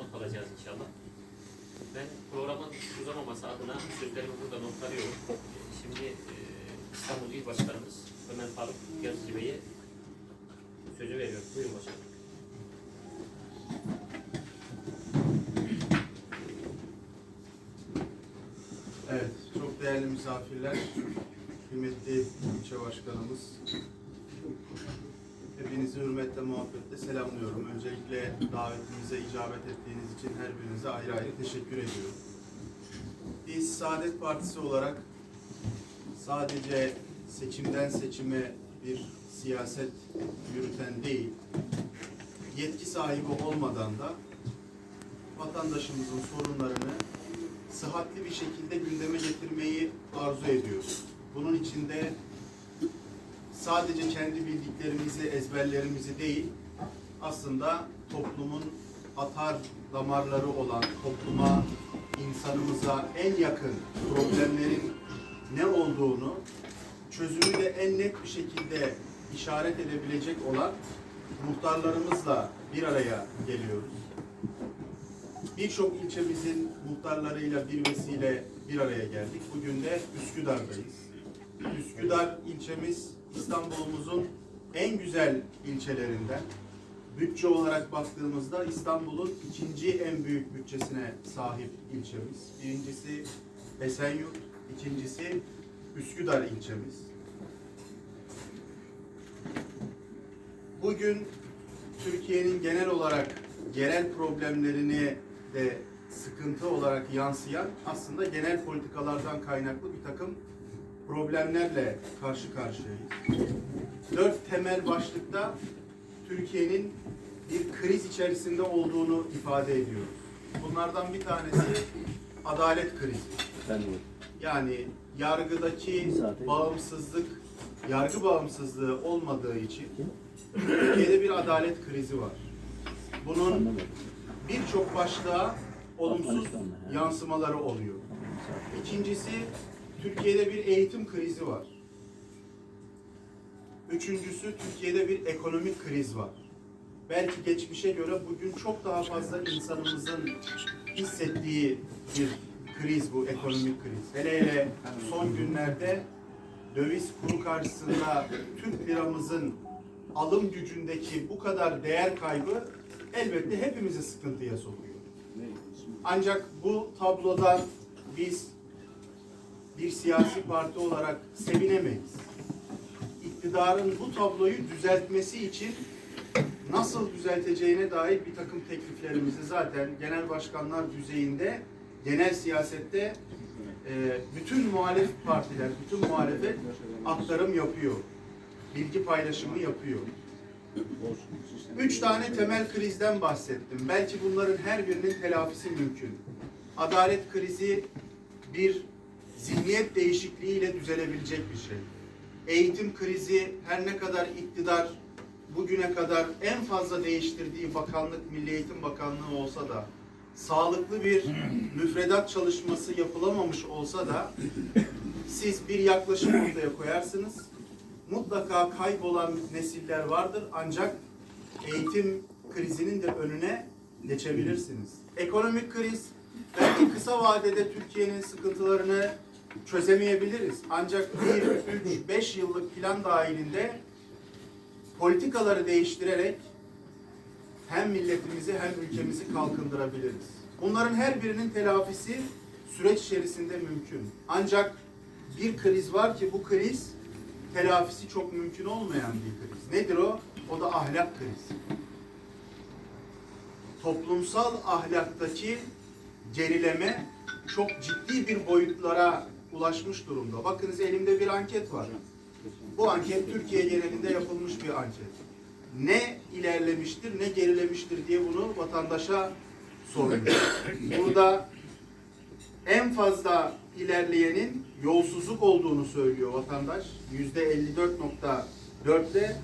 not alacağız inşallah. Ben programın uzamaması adına sözlerimi burada notlanıyorum. Şimdi e, İstanbul İl Başkanımız Ömer Faruk Yazıcı Bey'e sözü veriyorum. Buyurun başkanım. Evet, çok değerli misafirler, kıymetli ilçe başkanımız, hepinizi hürmetle, muhabbetle selamlıyorum. Öncelikle davetimize icabet ettiğiniz için her birinize ayrı ayrı teşekkür ediyorum. Biz Saadet Partisi olarak sadece seçimden seçime bir siyaset yürüten değil, yetki sahibi olmadan da vatandaşımızın sorunlarını sıhhatli bir şekilde gündeme getirmeyi arzu ediyoruz. Bunun içinde sadece kendi bildiklerimizi, ezberlerimizi değil, aslında toplumun atar damarları olan, topluma, insanımıza en yakın problemlerin ne olduğunu çözümü de en net bir şekilde işaret edebilecek olan muhtarlarımızla bir araya geliyoruz birçok ilçemizin muhtarlarıyla bir vesile bir araya geldik. Bugün de Üsküdar'dayız. Üsküdar ilçemiz İstanbul'umuzun en güzel ilçelerinden. Bütçe olarak baktığımızda İstanbul'un ikinci en büyük bütçesine sahip ilçemiz. Birincisi Esenyurt, ikincisi Üsküdar ilçemiz. Bugün Türkiye'nin genel olarak yerel problemlerini de sıkıntı olarak yansıyan aslında genel politikalardan kaynaklı bir takım problemlerle karşı karşıyayız. Dört temel başlıkta Türkiye'nin bir kriz içerisinde olduğunu ifade ediyoruz. Bunlardan bir tanesi adalet krizi. Yani yargıdaki bağımsızlık, yargı bağımsızlığı olmadığı için Türkiye'de bir adalet krizi var. Bunun birçok başlığa olumsuz yansımaları oluyor. İkincisi, Türkiye'de bir eğitim krizi var. Üçüncüsü, Türkiye'de bir ekonomik kriz var. Belki geçmişe göre bugün çok daha fazla insanımızın hissettiği bir kriz bu, ekonomik kriz. Hele hele son günlerde döviz kuru karşısında Türk liramızın alım gücündeki bu kadar değer kaybı elbette hepimizi sıkıntıya sokuyor. Ancak bu tablodan biz bir siyasi parti olarak sevinemeyiz. İktidarın bu tabloyu düzeltmesi için nasıl düzelteceğine dair bir takım tekliflerimizi zaten genel başkanlar düzeyinde genel siyasette e, bütün muhalif partiler, bütün muhalefet aktarım yapıyor. Bilgi paylaşımı yapıyor. Üç tane temel krizden bahsettim. Belki bunların her birinin telafisi mümkün. Adalet krizi bir zihniyet değişikliğiyle düzelebilecek bir şey. Eğitim krizi her ne kadar iktidar bugüne kadar en fazla değiştirdiği bakanlık Milli Eğitim Bakanlığı olsa da sağlıklı bir müfredat çalışması yapılamamış olsa da siz bir yaklaşım ortaya koyarsınız. Mutlaka kaybolan nesiller vardır ancak eğitim krizinin de önüne geçebilirsiniz. Ekonomik kriz belki kısa vadede Türkiye'nin sıkıntılarını çözemeyebiliriz. Ancak 1, 3, 5 yıllık plan dahilinde politikaları değiştirerek hem milletimizi hem ülkemizi kalkındırabiliriz. Bunların her birinin telafisi süreç içerisinde mümkün. Ancak bir kriz var ki bu kriz telafisi çok mümkün olmayan bir kriz. Nedir o? O da ahlak krizi. Toplumsal ahlaktaki gerileme çok ciddi bir boyutlara ulaşmış durumda. Bakınız elimde bir anket var. Bu anket Türkiye genelinde yapılmış bir anket. Ne ilerlemiştir, ne gerilemiştir diye bunu vatandaşa soruyor. Burada en fazla ilerleyenin yolsuzluk olduğunu söylüyor vatandaş. Yüzde 54.4'te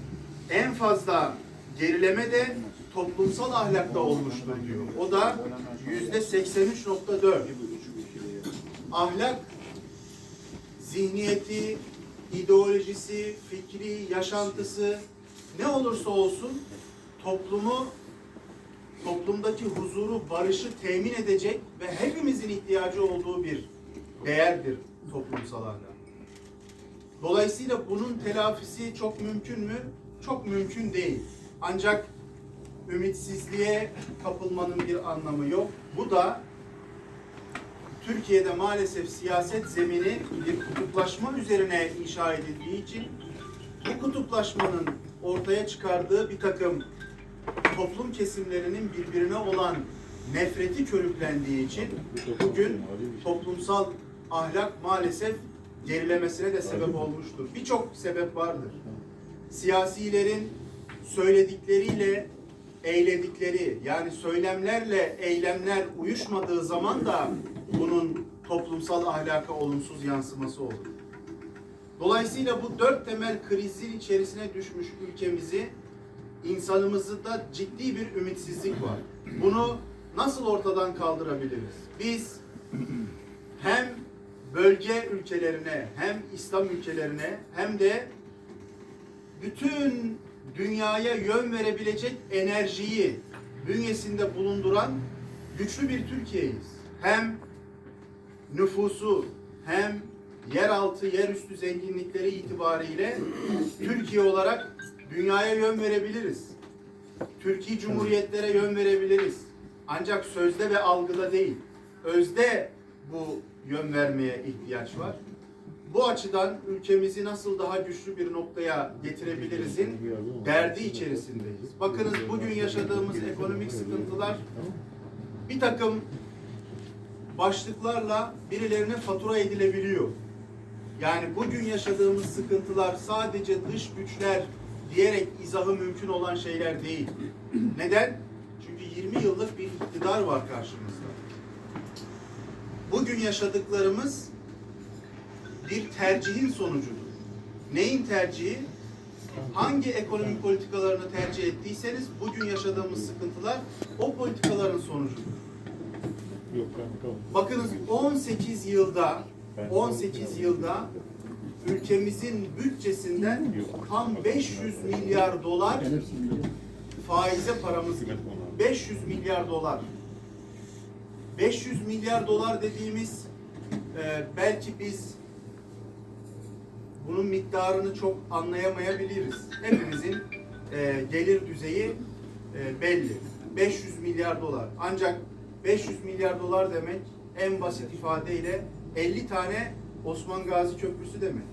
en fazla gerileme de toplumsal ahlakta olmuştur diyor. O da yüzde 83.4. Ahlak zihniyeti, ideolojisi, fikri, yaşantısı ne olursa olsun toplumu toplumdaki huzuru, barışı temin edecek ve hepimizin ihtiyacı olduğu bir değerdir toplumsal ahlak. Dolayısıyla bunun telafisi çok mümkün mü? Çok mümkün değil. Ancak ümitsizliğe kapılmanın bir anlamı yok. Bu da Türkiye'de maalesef siyaset zemini bir kutuplaşma üzerine inşa edildiği için bu kutuplaşmanın ortaya çıkardığı bir takım toplum kesimlerinin birbirine olan nefreti körüklendiği için bugün toplumsal ahlak maalesef gerilemesine de sebep olmuştur. Birçok sebep vardır. Siyasilerin söyledikleriyle eyledikleri yani söylemlerle eylemler uyuşmadığı zaman da bunun toplumsal ahlaka olumsuz yansıması olur. Dolayısıyla bu dört temel krizin içerisine düşmüş ülkemizi insanımızda da ciddi bir ümitsizlik var. Bunu nasıl ortadan kaldırabiliriz? Biz hem bölge ülkelerine hem İslam ülkelerine hem de bütün dünyaya yön verebilecek enerjiyi bünyesinde bulunduran güçlü bir Türkiye'yiz. Hem nüfusu hem yeraltı, yerüstü zenginlikleri itibariyle Türkiye olarak dünyaya yön verebiliriz. Türkiye Cumhuriyetlere yön verebiliriz. Ancak sözde ve algıda değil, özde bu yön vermeye ihtiyaç var. Bu açıdan ülkemizi nasıl daha güçlü bir noktaya getirebilirizin derdi içerisindeyiz. Bakınız bugün yaşadığımız ekonomik sıkıntılar bir takım başlıklarla birilerine fatura edilebiliyor. Yani bugün yaşadığımız sıkıntılar sadece dış güçler diyerek izahı mümkün olan şeyler değil. Neden? Çünkü 20 yıllık bir iktidar var karşımızda. Bugün yaşadıklarımız bir tercihin sonucudur. Neyin tercihi? Hangi ekonomi politikalarını tercih ettiyseniz bugün yaşadığımız sıkıntılar o politikaların sonucudur. Bakınız 18 yılda 18 yılda ülkemizin bütçesinden tam 500 milyar dolar faize paramız gitti. 500 milyar dolar. 500 milyar dolar dediğimiz e, belki biz bunun miktarını çok anlayamayabiliriz. Hepimizin e, gelir düzeyi e, belli. 500 milyar dolar. Ancak 500 milyar dolar demek en basit ifadeyle 50 tane Osman Gazi Köprüsü demek.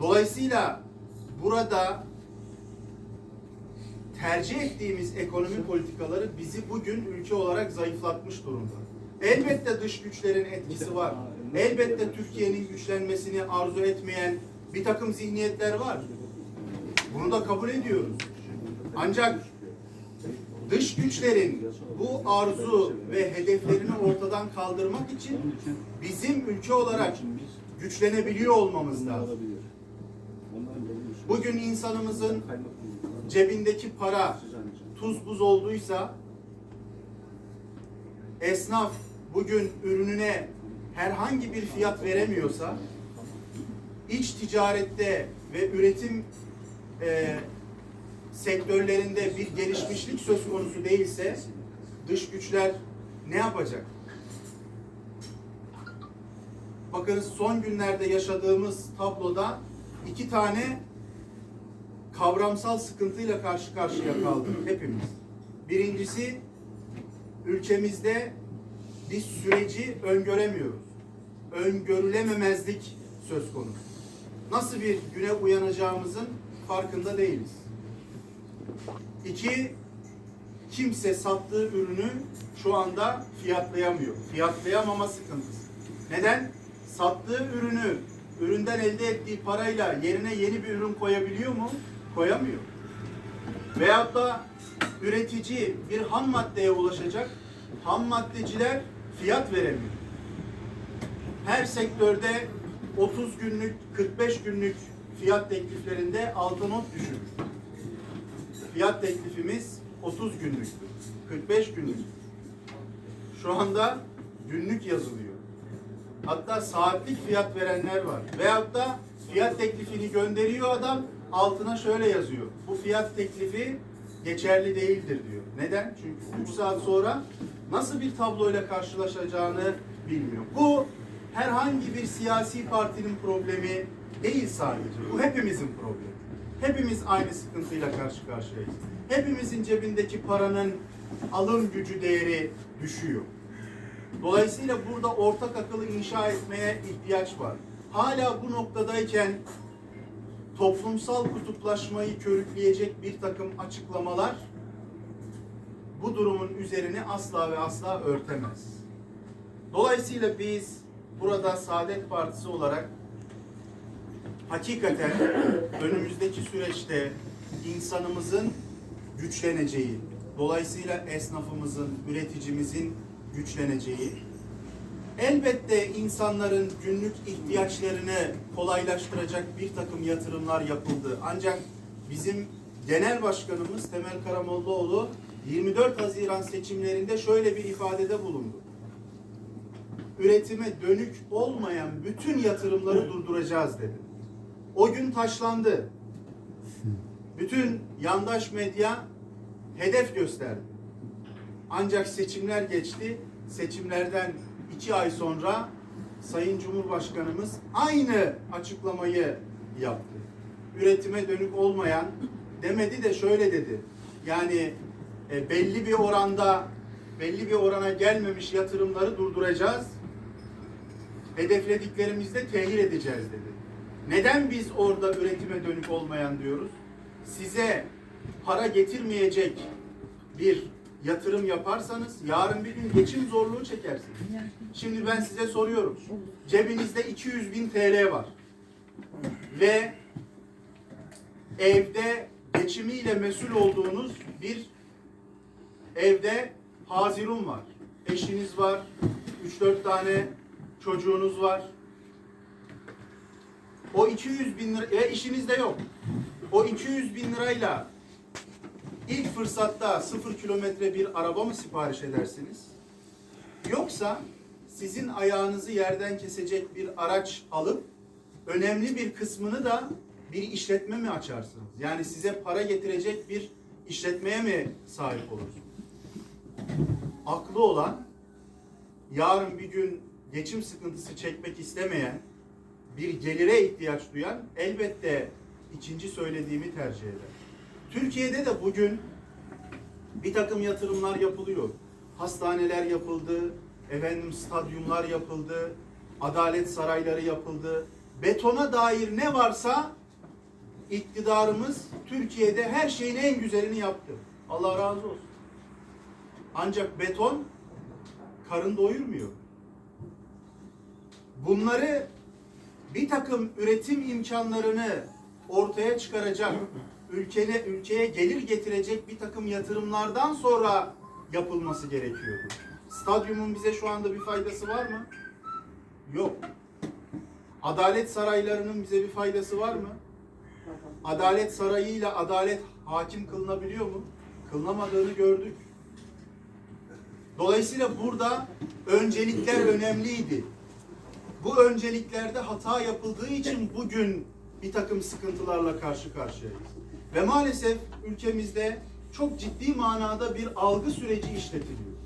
Dolayısıyla burada tercih ettiğimiz ekonomi politikaları bizi bugün ülke olarak zayıflatmış durumda. Elbette dış güçlerin etkisi var. Elbette Türkiye'nin güçlenmesini arzu etmeyen bir takım zihniyetler var. Bunu da kabul ediyoruz. Ancak dış güçlerin bu arzu ve hedeflerini ortadan kaldırmak için bizim ülke olarak güçlenebiliyor olmamız lazım. Bugün insanımızın cebindeki para tuz buz olduysa esnaf bugün ürününe herhangi bir fiyat veremiyorsa iç ticarette ve üretim e, sektörlerinde bir gelişmişlik söz konusu değilse dış güçler ne yapacak? Bakınız son günlerde yaşadığımız tabloda iki tane kavramsal sıkıntıyla karşı karşıya kaldık hepimiz. Birincisi ülkemizde biz süreci öngöremiyoruz. Öngörülememezlik söz konusu. Nasıl bir güne uyanacağımızın farkında değiliz. İki, kimse sattığı ürünü şu anda fiyatlayamıyor. Fiyatlayamama sıkıntısı. Neden? Sattığı ürünü üründen elde ettiği parayla yerine yeni bir ürün koyabiliyor mu? Koyamıyor. Veyahut da üretici bir ham maddeye ulaşacak. Ham maddeciler fiyat veremiyor. Her sektörde 30 günlük, 45 günlük fiyat tekliflerinde alta not düşürür. Fiyat teklifimiz 30 günlüktür. 45 günlük. Şu anda günlük yazılıyor. Hatta saatlik fiyat verenler var. Veyahut da fiyat teklifini gönderiyor adam altına şöyle yazıyor. Bu fiyat teklifi geçerli değildir diyor. Neden? Çünkü 3 saat sonra nasıl bir tabloyla karşılaşacağını bilmiyor. Bu herhangi bir siyasi partinin problemi değil sadece. Bu hepimizin problemi. Hepimiz aynı sıkıntıyla karşı karşıyayız. Hepimizin cebindeki paranın alım gücü değeri düşüyor. Dolayısıyla burada ortak akıllı inşa etmeye ihtiyaç var. Hala bu noktadayken toplumsal kutuplaşmayı körükleyecek bir takım açıklamalar bu durumun üzerini asla ve asla örtemez. Dolayısıyla biz burada Saadet Partisi olarak hakikaten önümüzdeki süreçte insanımızın güçleneceği, dolayısıyla esnafımızın, üreticimizin güçleneceği, elbette insanların günlük ihtiyaçlarını kolaylaştıracak bir takım yatırımlar yapıldı. Ancak bizim genel başkanımız Temel Karamollaoğlu 24 Haziran seçimlerinde şöyle bir ifadede bulundu. Üretime dönük olmayan bütün yatırımları durduracağız dedi. O gün taşlandı. Bütün yandaş medya hedef gösterdi. Ancak seçimler geçti. Seçimlerden iki ay sonra Sayın Cumhurbaşkanımız aynı açıklamayı yaptı. Üretime dönük olmayan demedi de şöyle dedi. Yani e, belli bir oranda belli bir orana gelmemiş yatırımları durduracağız. Hedeflediklerimizde tehir edeceğiz dedi. Neden biz orada üretime dönük olmayan diyoruz? Size para getirmeyecek bir yatırım yaparsanız yarın bir gün geçim zorluğu çekersiniz. Şimdi ben size soruyorum. Cebinizde 200 bin TL var. Ve evde geçimiyle mesul olduğunuz bir evde hazirun var. Eşiniz var. 3-4 tane çocuğunuz var. O 200 bin lira, e, işiniz de yok. O 200 bin lirayla ilk fırsatta sıfır kilometre bir araba mı sipariş edersiniz? Yoksa sizin ayağınızı yerden kesecek bir araç alıp önemli bir kısmını da bir işletme mi açarsınız? Yani size para getirecek bir işletmeye mi sahip olursunuz? Aklı olan yarın bir gün geçim sıkıntısı çekmek istemeyen bir gelire ihtiyaç duyan elbette ikinci söylediğimi tercih eder. Türkiye'de de bugün bir takım yatırımlar yapılıyor. Hastaneler yapıldı, efendim stadyumlar yapıldı, adalet sarayları yapıldı. Betona dair ne varsa iktidarımız Türkiye'de her şeyin en güzelini yaptı. Allah razı olsun. Ancak beton karın doyurmuyor. Bunları bir takım üretim imkanlarını ortaya çıkaracak, ülkene, ülkeye gelir getirecek bir takım yatırımlardan sonra yapılması gerekiyordu. Stadyumun bize şu anda bir faydası var mı? Yok. Adalet saraylarının bize bir faydası var mı? Adalet sarayıyla adalet hakim kılınabiliyor mu? Kılınamadığını gördük. Dolayısıyla burada öncelikler önemliydi. Bu önceliklerde hata yapıldığı için bugün bir takım sıkıntılarla karşı karşıyayız. Ve maalesef ülkemizde çok ciddi manada bir algı süreci işletiliyor.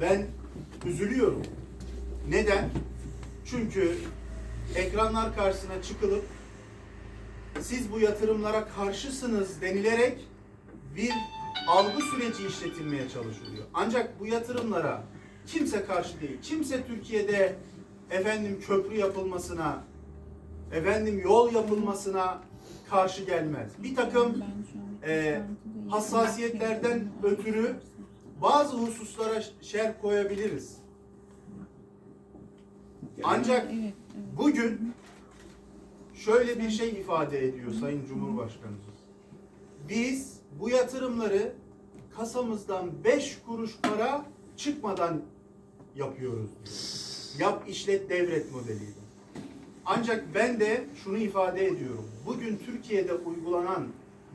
Ben üzülüyorum. Neden? Çünkü ekranlar karşısına çıkılıp siz bu yatırımlara karşısınız denilerek bir algı süreci işletilmeye çalışılıyor. Ancak bu yatırımlara kimse karşı değil. Kimse Türkiye'de efendim köprü yapılmasına, efendim yol yapılmasına karşı gelmez. Bir takım e, hassasiyetlerden ötürü bazı hususlara şer koyabiliriz. Ancak bugün şöyle bir şey ifade ediyor Sayın Cumhurbaşkanımız. Biz bu yatırımları kasamızdan beş kuruş para çıkmadan yapıyoruz diyor. Yap işlet devret modeliyle. Ancak ben de şunu ifade ediyorum. Bugün Türkiye'de uygulanan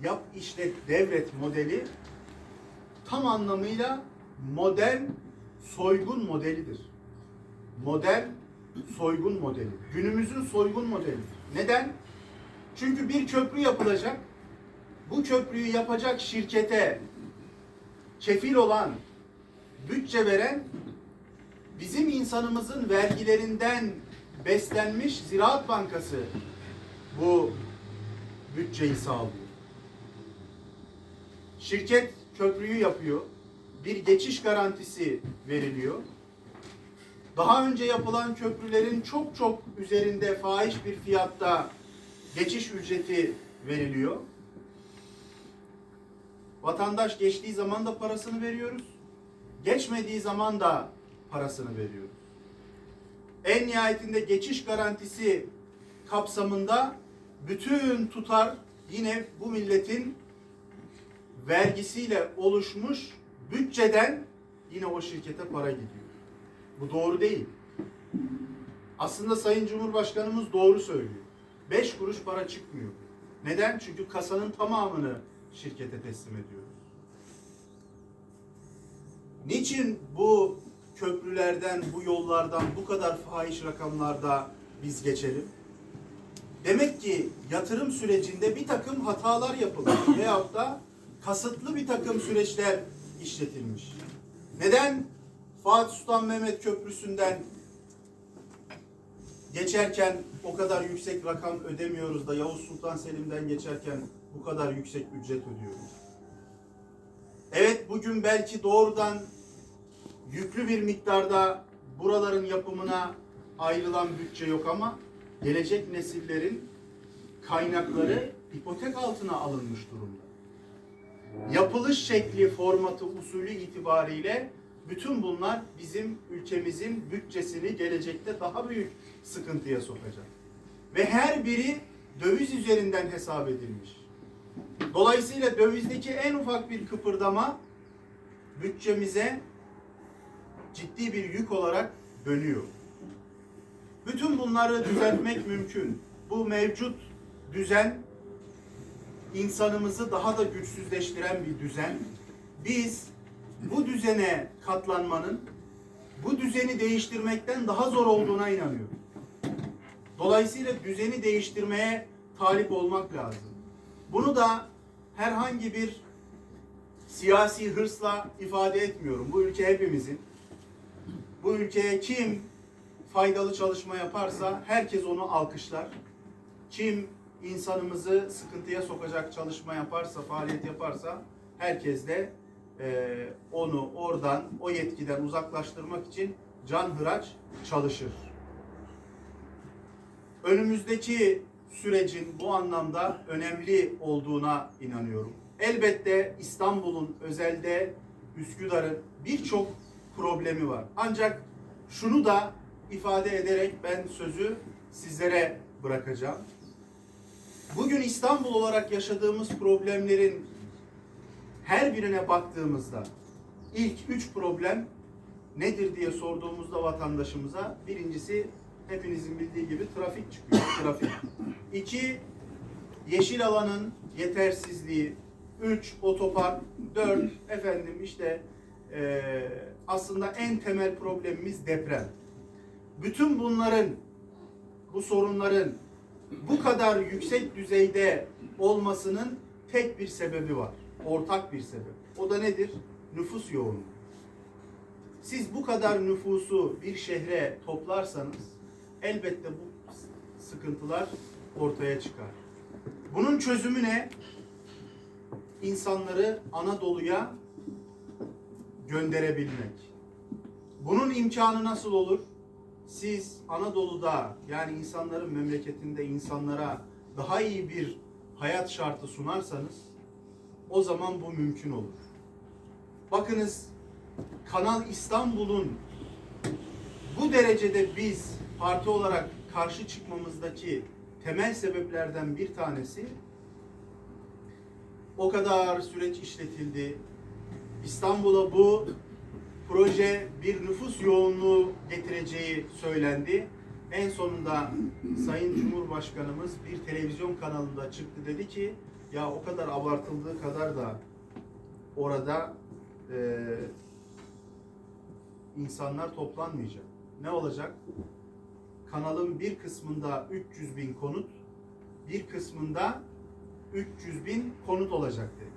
yap işlet devret modeli tam anlamıyla modern soygun modelidir. Modern soygun modeli. Günümüzün soygun modeli. Neden? Çünkü bir köprü yapılacak. Bu köprüyü yapacak şirkete kefil olan, bütçe veren bizim insanımızın vergilerinden beslenmiş Ziraat Bankası bu bütçeyi sağlıyor. Şirket köprüyü yapıyor. Bir geçiş garantisi veriliyor. Daha önce yapılan köprülerin çok çok üzerinde fahiş bir fiyatta geçiş ücreti veriliyor. Vatandaş geçtiği zaman da parasını veriyoruz. Geçmediği zaman da parasını veriyoruz. En nihayetinde geçiş garantisi kapsamında bütün tutar yine bu milletin vergisiyle oluşmuş bütçeden yine o şirkete para gidiyor. Bu doğru değil. Aslında Sayın Cumhurbaşkanımız doğru söylüyor. Beş kuruş para çıkmıyor. Neden? Çünkü kasanın tamamını şirkete teslim ediyoruz. Niçin bu köprülerden, bu yollardan bu kadar fahiş rakamlarda biz geçelim? Demek ki yatırım sürecinde bir takım hatalar yapılmış veyahut da kasıtlı bir takım süreçler işletilmiş. Neden Fatih Sultan Mehmet Köprüsü'nden geçerken o kadar yüksek rakam ödemiyoruz da Yavuz Sultan Selim'den geçerken bu kadar yüksek ücret ödüyoruz? Evet bugün belki doğrudan yüklü bir miktarda buraların yapımına ayrılan bütçe yok ama gelecek nesillerin kaynakları ipotek altına alınmış durumda. Yapılış şekli, formatı, usulü itibariyle bütün bunlar bizim ülkemizin bütçesini gelecekte daha büyük sıkıntıya sokacak. Ve her biri döviz üzerinden hesap edilmiş. Dolayısıyla dövizdeki en ufak bir kıpırdama bütçemize ciddi bir yük olarak dönüyor. Bütün bunları düzeltmek mümkün. Bu mevcut düzen insanımızı daha da güçsüzleştiren bir düzen. Biz bu düzene katlanmanın bu düzeni değiştirmekten daha zor olduğuna inanıyorum. Dolayısıyla düzeni değiştirmeye talip olmak lazım. Bunu da herhangi bir siyasi hırsla ifade etmiyorum. Bu ülke hepimizin. Bu ülkeye kim faydalı çalışma yaparsa herkes onu alkışlar. Kim insanımızı sıkıntıya sokacak çalışma yaparsa, faaliyet yaparsa herkes de e, onu oradan, o yetkiden uzaklaştırmak için can hıraç çalışır. Önümüzdeki sürecin bu anlamda önemli olduğuna inanıyorum. Elbette İstanbul'un özelde Üsküdar'ın birçok problemi var. Ancak şunu da ifade ederek ben sözü sizlere bırakacağım. Bugün İstanbul olarak yaşadığımız problemlerin her birine baktığımızda ilk üç problem nedir diye sorduğumuzda vatandaşımıza birincisi hepinizin bildiği gibi trafik çıkıyor. Trafik. İki, yeşil alanın yetersizliği. Üç, otopark. Dört, efendim işte eee, aslında en temel problemimiz deprem. Bütün bunların, bu sorunların bu kadar yüksek düzeyde olmasının tek bir sebebi var. Ortak bir sebep. O da nedir? Nüfus yoğunluğu. Siz bu kadar nüfusu bir şehre toplarsanız elbette bu sıkıntılar ortaya çıkar. Bunun çözümü ne? İnsanları Anadolu'ya gönderebilmek. Bunun imkanı nasıl olur? Siz Anadolu'da yani insanların memleketinde insanlara daha iyi bir hayat şartı sunarsanız o zaman bu mümkün olur. Bakınız Kanal İstanbul'un bu derecede biz parti olarak karşı çıkmamızdaki temel sebeplerden bir tanesi o kadar süreç işletildi. İstanbul'a bu proje bir nüfus yoğunluğu getireceği söylendi. En sonunda Sayın Cumhurbaşkanımız bir televizyon kanalında çıktı dedi ki ya o kadar abartıldığı kadar da orada e, insanlar toplanmayacak. Ne olacak? Kanalın bir kısmında 300 bin konut, bir kısmında 300 bin konut olacak dedi.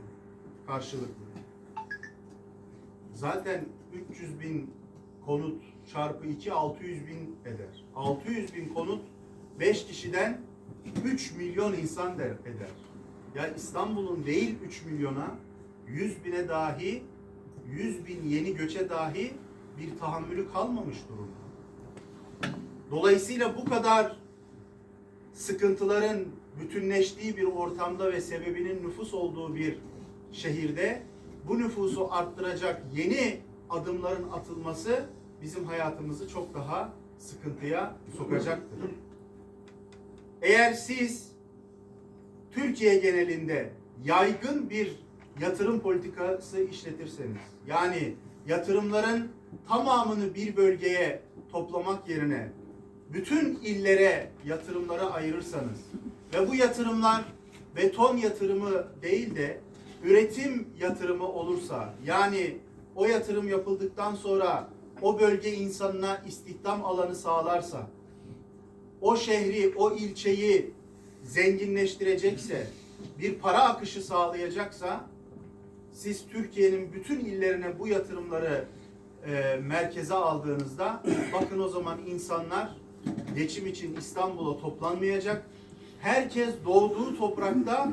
Karşılıklı. Zaten 300 bin konut çarpı 2 600 bin eder. 600 bin konut 5 kişiden 3 milyon insan der, eder. Ya İstanbul'un değil 3 milyona 100 bine dahi 100 bin yeni göçe dahi bir tahammülü kalmamış durumda. Dolayısıyla bu kadar sıkıntıların bütünleştiği bir ortamda ve sebebinin nüfus olduğu bir şehirde bu nüfusu arttıracak yeni adımların atılması bizim hayatımızı çok daha sıkıntıya sokacaktır. Eğer siz Türkiye genelinde yaygın bir yatırım politikası işletirseniz, yani yatırımların tamamını bir bölgeye toplamak yerine bütün illere yatırımlara ayırırsanız ve bu yatırımlar beton yatırımı değil de üretim yatırımı olursa, yani o yatırım yapıldıktan sonra o bölge insanına istihdam alanı sağlarsa, o şehri, o ilçeyi zenginleştirecekse, bir para akışı sağlayacaksa, siz Türkiye'nin bütün illerine bu yatırımları e, merkeze aldığınızda, bakın o zaman insanlar geçim için İstanbul'a toplanmayacak. Herkes doğduğu toprakta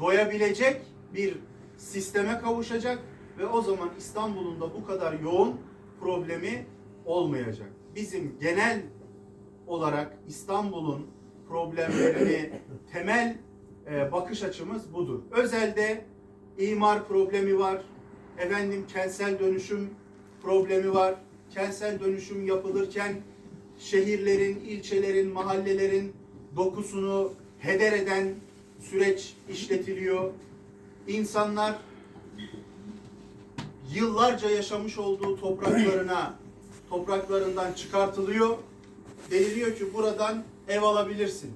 doyabilecek bir sisteme kavuşacak ve o zaman İstanbul'un da bu kadar yoğun problemi olmayacak. Bizim genel olarak İstanbul'un problemlerini temel e, bakış açımız budur. Özelde imar problemi var. Efendim kentsel dönüşüm problemi var. Kentsel dönüşüm yapılırken şehirlerin, ilçelerin, mahallelerin dokusunu heder eden süreç işletiliyor. İnsanlar yıllarca yaşamış olduğu topraklarına topraklarından çıkartılıyor. Deniliyor ki buradan ev alabilirsin.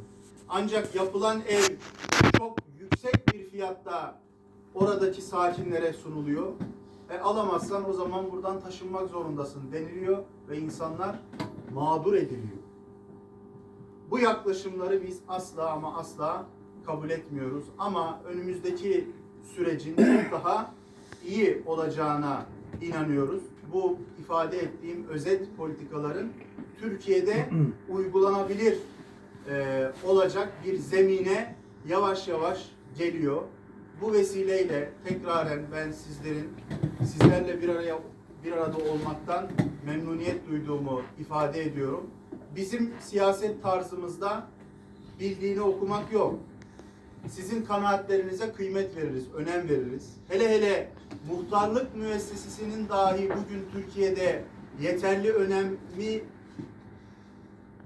Ancak yapılan ev çok yüksek bir fiyatta oradaki sakinlere sunuluyor. E alamazsan o zaman buradan taşınmak zorundasın deniliyor ve insanlar mağdur ediliyor. Bu yaklaşımları biz asla ama asla kabul etmiyoruz. Ama önümüzdeki sürecin çok daha iyi olacağına inanıyoruz. Bu ifade ettiğim özet politikaların Türkiye'de uygulanabilir e, olacak bir zemine yavaş yavaş geliyor. Bu vesileyle tekraren ben sizlerin sizlerle bir araya bir arada olmaktan memnuniyet duyduğumu ifade ediyorum. Bizim siyaset tarzımızda bildiğini okumak yok. Sizin kanaatlerinize kıymet veririz, önem veririz. Hele hele muhtarlık müessesesinin dahi bugün Türkiye'de yeterli önemi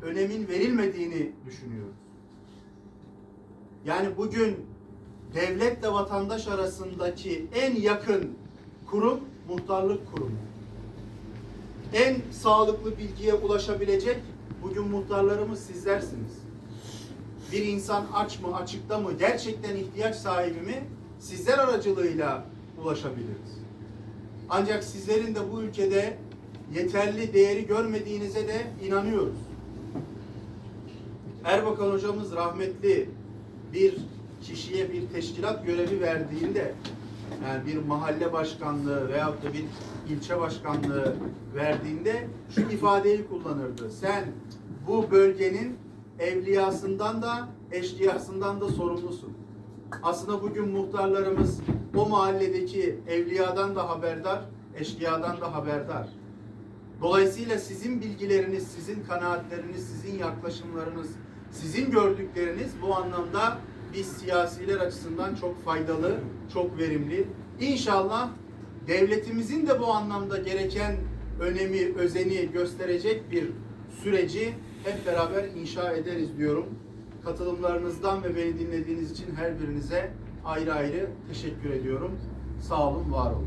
önemin verilmediğini düşünüyoruz. Yani bugün devletle vatandaş arasındaki en yakın kurum muhtarlık kurumu. En sağlıklı bilgiye ulaşabilecek bugün muhtarlarımız sizlersiniz. Bir insan aç mı, açıkta mı, gerçekten ihtiyaç sahibi mi sizler aracılığıyla ulaşabiliriz. Ancak sizlerin de bu ülkede yeterli değeri görmediğinize de inanıyoruz. Erbakan hocamız rahmetli bir kişiye bir teşkilat görevi verdiğinde yani bir mahalle başkanlığı veyahut da bir ilçe başkanlığı verdiğinde şu ifadeyi kullanırdı. Sen bu bölgenin evliyasından da eşkıyasından da sorumlusun. Aslında bugün muhtarlarımız o mahalledeki evliyadan da haberdar, eşkıyadan da haberdar. Dolayısıyla sizin bilgileriniz, sizin kanaatleriniz, sizin yaklaşımlarınız, sizin gördükleriniz bu anlamda biz siyasiler açısından çok faydalı, çok verimli. İnşallah devletimizin de bu anlamda gereken önemi, özeni gösterecek bir süreci hep beraber inşa ederiz diyorum. Katılımlarınızdan ve beni dinlediğiniz için her birinize ayrı ayrı teşekkür ediyorum. Sağ olun, var olun.